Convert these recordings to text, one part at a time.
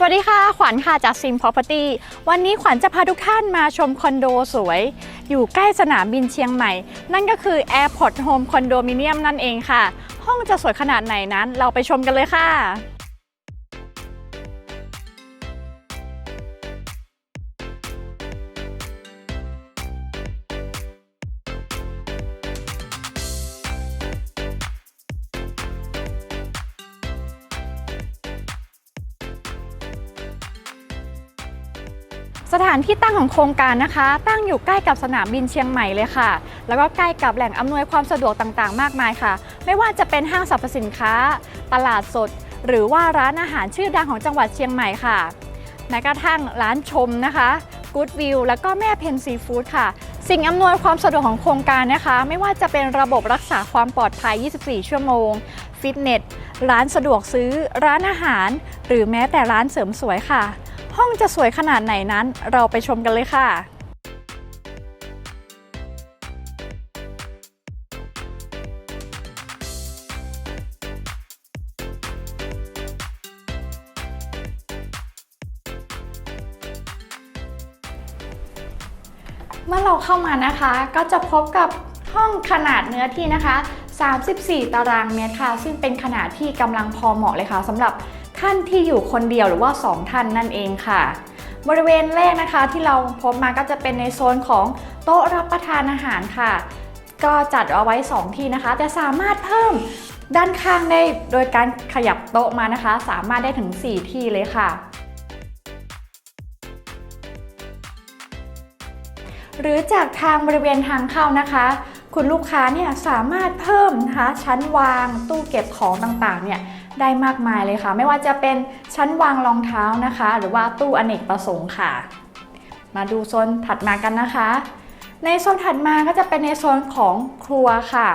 สวัสดีค่ะ ขวัญค่ะจากซิม Property วันนี้ขวัญจะพาทุกท่านมาชมคอนโดสวย อยู่ใกล้สนามบินเชียงใหม่ นั่นก็คือ Airport Home Condominium นั่นเองค่ะ ห้องจะสวยขนาดไหนนั้น เราไปชมกันเลยค่ะ สถานที่ตั้งของโครงการนะคะ ตั้งอยู่ใกล้กับสนามบินเชียงใหม่เลยค่ะ แล้วก็ใกล้กับแหล่งอำนวยความสะดวกต่างๆ มากมายค่ะ ไม่ว่าจะเป็นห้างสรรพสินค้า ตลาดสด หรือว่าร้านอาหารชื่อดังของจังหวัดเชียงใหม่ค่ะแม้กระทั่งร้านชมนะคะ Good View แล้วก็แม่เพนซีฟู้ดค่ะ สิ่งอำนวยความสะดวกของโครงการนะคะ ไม่ว่าจะเป็นระบบรักษาความปลอดภัย 24 ชั่วโมง ฟิตเนส ร้านสะดวกซื้อ ร้านอาหาร หรือแม้แต่ร้านเสริมสวยค่ะ ห้องจะสวยขนาดไหนนั้น เราไปชมกันเลยค่ะ เมื่อเราเข้ามานะคะก็จะพบกับห้องขนาดเนื้อที่นะคะ 34 ตารางเมตรค่ะ ซึ่งเป็นขนาดที่กำลังพอเหมาะเลยค่ะสำหรับ ท่านที่อยู่คนเดียวหรือว่า 2 ท่านนั่นเองค่ะ บริเวณแรกนะคะที่เราพบมาก็จะเป็นในโซนของโต๊ะรับประทานอาหารค่ะ ก็จัดเอาไว้ 2 ที่นะคะ แต่สามารถเพิ่มด้านข้างได้โดยการขยับโต๊ะมานะคะ สามารถได้ถึง 4 ที่เลยค่ะ หรือจากทางบริเวณทางเข้านะคะ คุณลูกค้าเนี่ยสามารถเพิ่มนะคะชั้นวางตู้เก็บของต่างๆเนี่ยได้มากมายเลยค่ะ ไม่ว่าจะเป็นชั้นวางรองเท้านะคะ หรือว่าตู้อเนกประสงค์ค่ะ มาดูโซนถัดมากันนะคะ ในโซนถัดมาก็จะเป็นในโซนของครัวค่ะ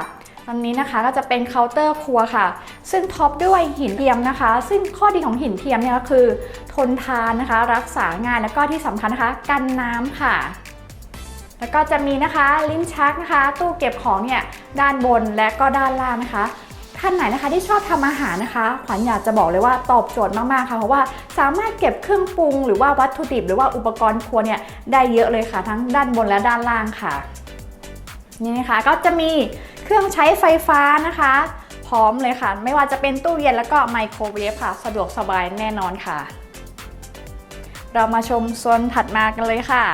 อันนี้นะคะก็จะเป็นเคาน์เตอร์ครัวค่ะ ซึ่งท็อปด้วยหินเทียมนะคะ ซึ่งข้อดีของหินเทียมเนี่ยก็คือ ทนทานนะคะ รักษางานแล้วก็ที่สำคัญนะคะ กันน้ำค่ะ แล้วก็จะมีนะคะลิ้นชักนะคะ ตู้เก็บของเนี่ยด้านบนและก็ด้านล่างนะคะท่านไหนนะคะที่ชอบทำอาหารนะคะ ขวัญอยากจะบอกเลยว่าตอบโจทย์มากๆค่ะเพราะว่าสามารถเก็บเครื่องปรุงหรือว่าวัตถุดิบ หรือว่าอุปกรณ์ครัวเนี่ยได้เยอะเลยค่ะ ทั้งด้านบนและด้านล่างค่ะนี่นะคะก็จะมีเครื่องใช้ไฟฟ้านะคะ พร้อมเลยค่ะ ไม่ว่าจะเป็นตู้เย็นแล้วก็ไมโครเวฟค่ะ สะดวกสบายแน่นอนค่ะ เรามาชมโซนถัดมากันเลยค่ะ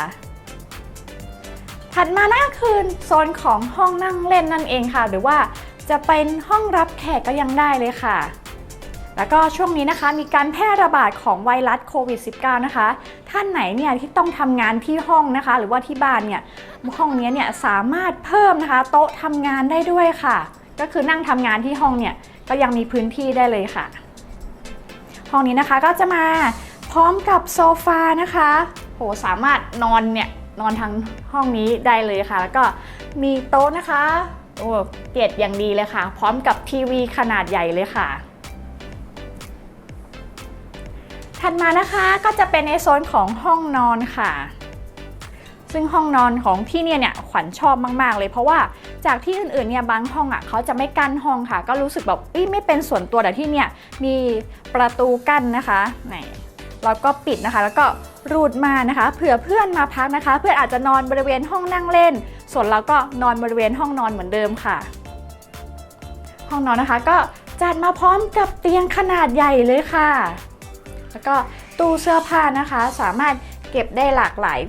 ถัดมานั่นก็คือโซนของห้องนั่งเล่นนั่นเองค่ะ หรือว่าจะเป็นห้องรับแขกก็ยังได้เลยค่ะ แล้วก็ช่วงนี้นะคะมีการแพร่ระบาดของไวรัสโควิด -19 นะคะ ท่านไหนเนี่ยที่ต้องทำงานที่ห้องนะคะ หรือว่าที่บ้านเนี่ยห้องนี้เนี่ยสามารถเพิ่มนะคะโต๊ะทำงานได้ด้วยค่ะ ก็คือนั่งทำงานที่ห้องเนี่ยก็ยังมีพื้นที่ได้เลยค่ะ ห้องนี้นะคะก็จะมาพร้อมกับโซฟานะคะ โหสามารถนอนเนี่ย นอนทางห้องนี้ได้เลยค่ะ แล้วก็มีโต๊ะนะคะโอ้เกียรติอย่างดีเลยค่ะ พร้อมกับทีวีขนาดใหญ่เลยค่ะถัดมานะคะก็จะเป็นในโซนของห้องนอนค่ะ ซึ่งห้องนอนของที่เนี่ยเนี่ยขวัญชอบมาก ๆ เลยเพราะว่าจากที่อื่นๆเนี่ยบางห้องอะเขาจะไม่กั้นห้องค่ะ ก็รู้สึกแบบอุ๊ยไม่เป็นส่วนตัวแต่ที่เนี่ยมีประตูกั้นนะคะไหน แล้วก็ปิดนะคะ แล้วก็รูดมานะคะ เผื่อเพื่อนมาพักนะคะ เพื่อนอาจจะนอนบริเวณห้องนั่งเล่น ส่วนเราก็นอนบริเวณห้องนอนเหมือนเดิมค่ะ ห้องนอนนะคะก็จัดมาพร้อมกับเตียงขนาดใหญ่เลยค่ะ แล้วก็ตู้เสื้อผ้านะคะ สามารถเก็บได้หลากหลาย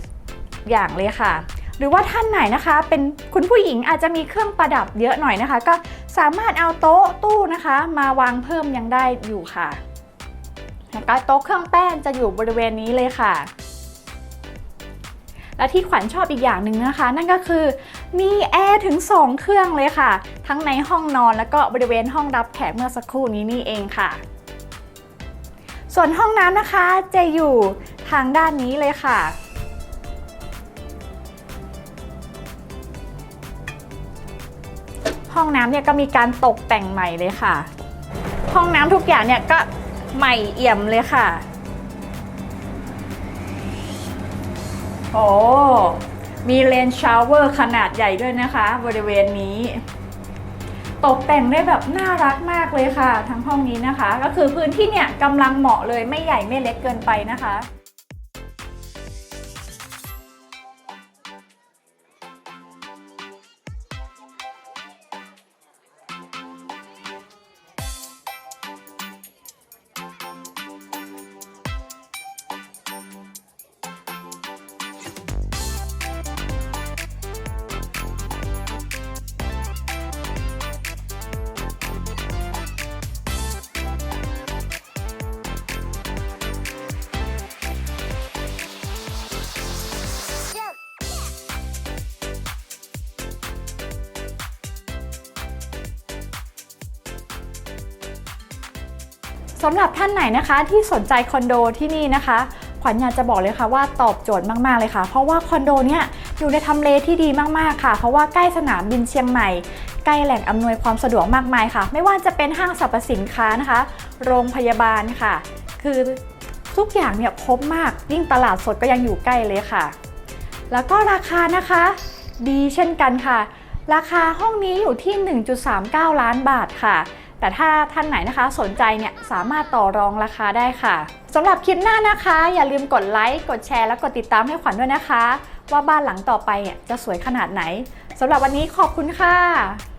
อย่างเลยค่ะ หรือว่าท่านไหนนะคะ เป็นคุณผู้หญิงอาจจะมีเครื่องประดับเยอะหน่อยนะคะ ก็สามารถเอาโต๊ะตู้นะคะ มาวางเพิ่มยังได้อยู่ค่ะ แล้วก็โต๊ะเครื่องแป้งจะอยู่บริเวณนี้เลยค่ะ และที่ขวัญชอบอีกอย่างหนึ่งนะคะ นั่นก็คือมีแอร์ถึง 2 เครื่องเลยค่ะ ทั้งในห้องนอนแล้วก็บริเวณห้องรับแขกเมื่อสักครู่นี้นี่เองค่ะ ส่วนห้องน้ำนะคะจะอยู่ทางด้านนี้เลยค่ะห้องน้ำเนี่ยก็มีการตกแต่งใหม่เลยค่ะ ห้องน้ำทุกอย่างเนี่ยก็ ใหม่เอี่ยมเลยค่ะ โอ้มีเลนชาวเวอร์ขนาดใหญ่ด้วยนะคะ บริเวณนี้ ตกแต่งได้แบบน่ารักมากเลยค่ะ ทั้งห้องนี้นะคะ ก็คือพื้นที่เนี่ยกำลังเหมาะเลยไม่ใหญ่ไม่เล็กเกินไปนะคะ สำหรับท่านไหนนะคะที่สนใจคอนโดที่นี่นะคะ ขวัญอยากจะบอกเลยค่ะว่าตอบโจทย์มาก ๆ เลยค่ะ เพราะว่าคอนโดเนี่ยอยู่ในทำเลที่ดีมากๆค่ะ เพราะว่าใกล้สนามบินเชียงใหม่ ใกล้แหล่งอำนวยความสะดวกมากมายค่ะ ไม่ว่าจะเป็นห้างสรรพสินค้านะคะ โรงพยาบาลค่ะ คือทุกอย่างเนี่ยครบมากยิ่งตลาดสดก็ยังอยู่ใกล้เลยค่ะ แล้วก็ราคานะคะ ดีเช่นกันค่ะ ราคาห้องนี้อยู่ที่ 1.39 ล้านบาทค่ะ แต่ถ้าท่านไหนนะคะสนใจเนี่ยสามารถต่อรองราคาได้ค่ะสำหรับคลิปหน้านะคะ อย่าลืมกดไลค์กดแชร์และกดติดตามให้ขวัญด้วยนะคะ ว่าบ้านหลังต่อไปเนี่ยจะสวยขนาดไหนสำหรับวันนี้ขอบคุณค่ะ